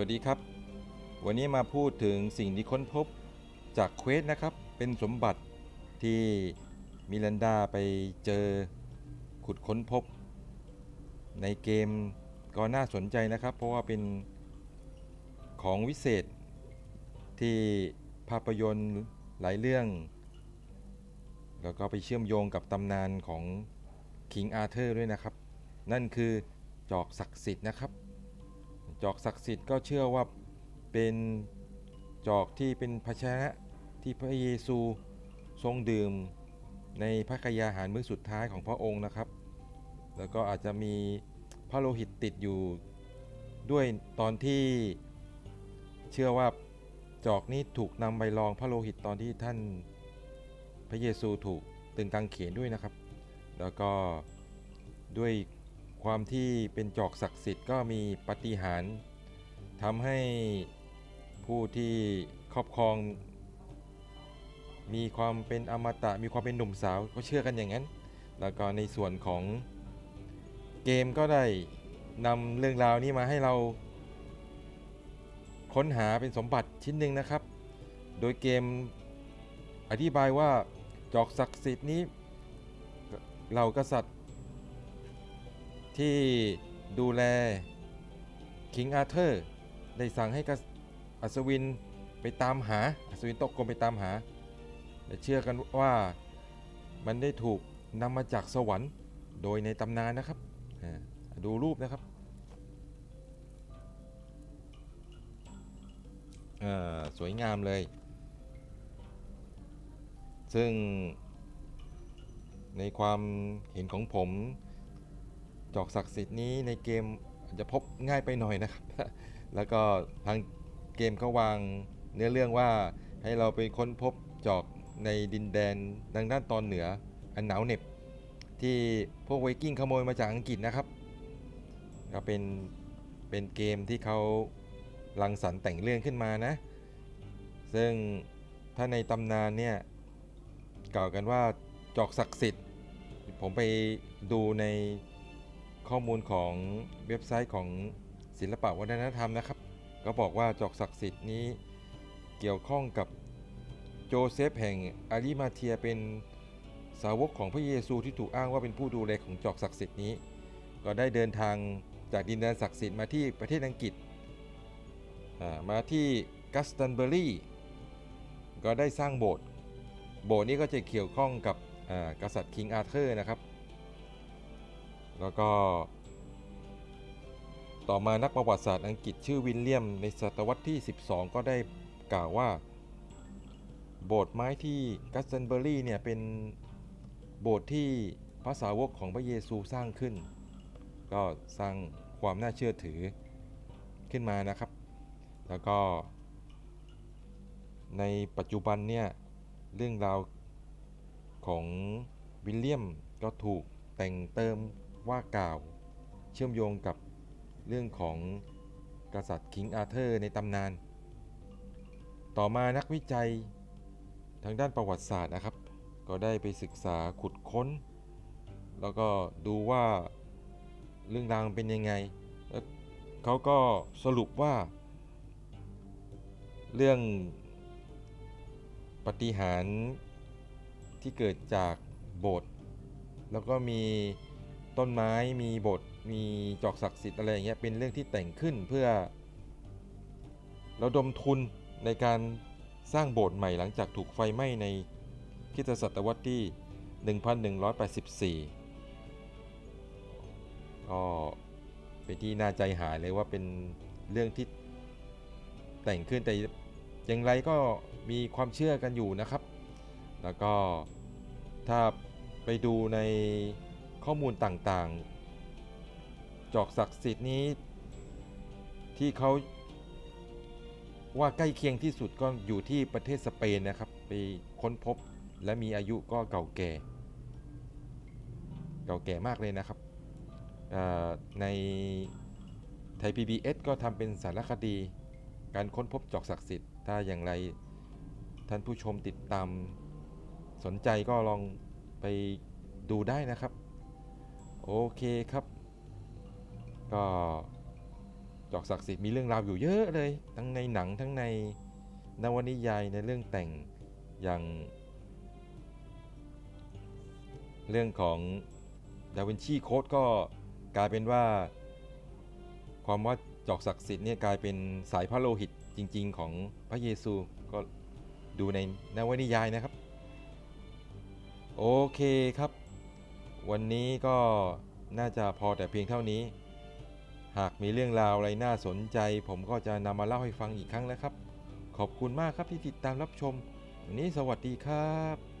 วัสดีครับ วันนี้มาพูดถึงสิ่งที่ค้นพบจากเควสนะครับ เป็นสมบัติที่มิลันดาไปเจอขุดค้นพบ ในเกมก็น่าสนใจนะครับ เพราะว่าเป็นของวิเศษที่ภาพยนตร์หลายเรื่อง แล้วก็ไปเชื่อมโยงกับตำนานของคิงอาเธอร์ด้วยนะครับ นั่นคือจอกศักดิ์สิทธิ์นะครับ จอกศักดิ์สิทธิ์ก็เชื่อว่าเป็นจอกที่เป็นภาชนะที่พระเยซูทรงดื่มในพระกยาหารมื้อสุดท้ายของพระองค์นะครับ แล้วก็อาจจะมีพระโลหิตติดอยู่ด้วยตอนที่เชื่อว่าจอกนี้ถูกนำไปลองพระโลหิตตอนที่ท่านพระเยซูถูกตึงกางเขนด้วยนะครับ แล้วก็ด้วย ความที่เป็นจอกศักดิ์สิทธิ์ก็มีปฏิหารทำให้ผู้ที่ครอบครอง มีความเป็นอมตะมีความเป็นหนุ่มสาวก็เชื่อกันอย่างนั้น แล้วก็ในส่วนของเกมก็ได้นำเรื่องราวนี้มาให้เรา ค้นหาเป็นสมบัติชิ้นหนึ่งนะครับ โดยเกมอธิบายว่าจอกศักดิ์สิทธิ์นี้เหล่ากษัตริย์ ที่ดูแลคิงอาเธอร์ได้สั่งให้กษัตริย์อัศวินไปตามหาอัศวินตกกลมไปตามหาและเชื่อกันว่ามันได้ถูกนำมาจากสวรรค์โดยในตำนานนะครับดูรูปนะครับสวยงามเลย ซึ่งในความเห็นของผม จอกศักดิ์สิทธิ์นี้ในเกมอาจจะพบง่ายไปหน่อยนะครับ แล้วก็ทางเกมเขาวางเนื้อเรื่องว่าให้เราไปค้นพบจอกในดินแดนดังด้านตอนเหนืออันหนาวเหน็บ ที่พวกไวกิ้งขโมยมาจากอังกฤษนะครับ ก็เป็นเป็นเกมที่เขารังสรรแต่งเรื่องขึ้นมานะ ซึ่งถ้าในตำนานเนี่ยกล่าวกันว่าจอกศักดิ์สิทธิ์ ผมไปดูใน ข้อมูลของเว็บไซต์ของศิลปะวัฒนธรรมนะครับ ก็บอกว่าจอกศักดิ์สิทธิ์นี้เกี่ยวข้องกับโจเซฟแห่งอาริมาเทียเป็นสาวกของพระเยซูที่ถูกอ้างว่าเป็นผู้ดูแลของจอกศักดิ์สิทธิ์นี้ ก็ได้เดินทางจากดินแดนศักดิ์สิทธิ์มาที่ประเทศอังกฤษมาที่กัสตันเบอรีก็ได้สร้างโบสถ์โบสถ์นี้ก็จะเกี่ยวข้องกับกษัตริย์คิงอาเธอร์นะครับ แล้วก็ ต่อมานักประวัติศาสตร์อังกฤษชื่อวิลเลียมในศตวรรษที่ 12 ก็ได้กล่าวว่า โบสถ์ไม้ที่กัสเซนเบอรี่เนี่ยเป็นโบสถ์ที่พระสาวกของพระเยซูสร้างขึ้น ก็สร้างความน่าเชื่อถือขึ้นมานะครับ แล้วก็ ในปัจจุบันเนี่ยเรื่องราวของวิลเลียมก็ถูกแต่งเติม ว่ากล่าว เชื่อมโยงกับเรื่องของกษัตริย์คิงอาเธอร์ในตำนาน ต่อมานักวิจัยทางด้านประวัติศาสตร์นะครับ ก็ได้ไปศึกษาขุดค้น แล้วก็ดูว่าเรื่องราวเป็นยังไงแล้วเขาก็สรุปว่า เรื่องปฏิหารที่เกิดจากโบสถ์แล้วก็มี ต้นไม้มีบสถ์มีจอกศักดิ์สิทธิ์อะไรอย่างเงี้ยเป็นเรื่องที่แต่งขึ้นเพื่อระดมทุนในการสร้างโบสถ์ใหม่หลังจากถูกไฟไหม้ในคิตศตวรรษที่ 1184 ก็เป็นที่น่าใจหายเลยว่าเป็นเรื่องที่แต่งขึ้นแต่อย่างไรก็มีความเชื่อกันอยู่นะครับ แล้วก็ถ้าไปดูใน ข้อมูลต่างๆ จอกศักดิ์สิทธิ์นี้ ที่เขาว่าใกล้เคียงที่สุดก็อยู่ที่ประเทศสเปนนะครับ ไปค้นพบและมีอายุก็เก่าแก่ เก่าแก่มากเลยนะครับในไทย PBS ก็ทำเป็นสารคดี การค้นพบจอกศักดิ์สิทธิ์ ถ้าอย่างไรท่านผู้ชมติดตามสนใจก็ลองไปดูได้นะครับ โอเคครับ ก็จอกศักดิ์สิทธิ์มีเรื่องราวอยู่เยอะเลย ทั้งในหนังทั้งในนวนิยายในเรื่องแต่งอย่าง เรื่องของดาวินชีโค้ดก็กลายเป็นว่า ความว่าจอกศักดิ์สิทธิ์เนี่ยกลายเป็นสายพระโลหิตจริง ๆ ของพระเยซูก็ดูในนวนิยายนะครับ โอเคครับ วันนี้ก็น่าจะพอแต่เพียงเท่านี้ หากมีเรื่องราวอะไรน่าสนใจ ผมก็จะนำมาเล่าให้ฟังอีกครั้งนะครับ ขอบคุณมากครับที่ติดตามรับชม วันนี้สวัสดีครับ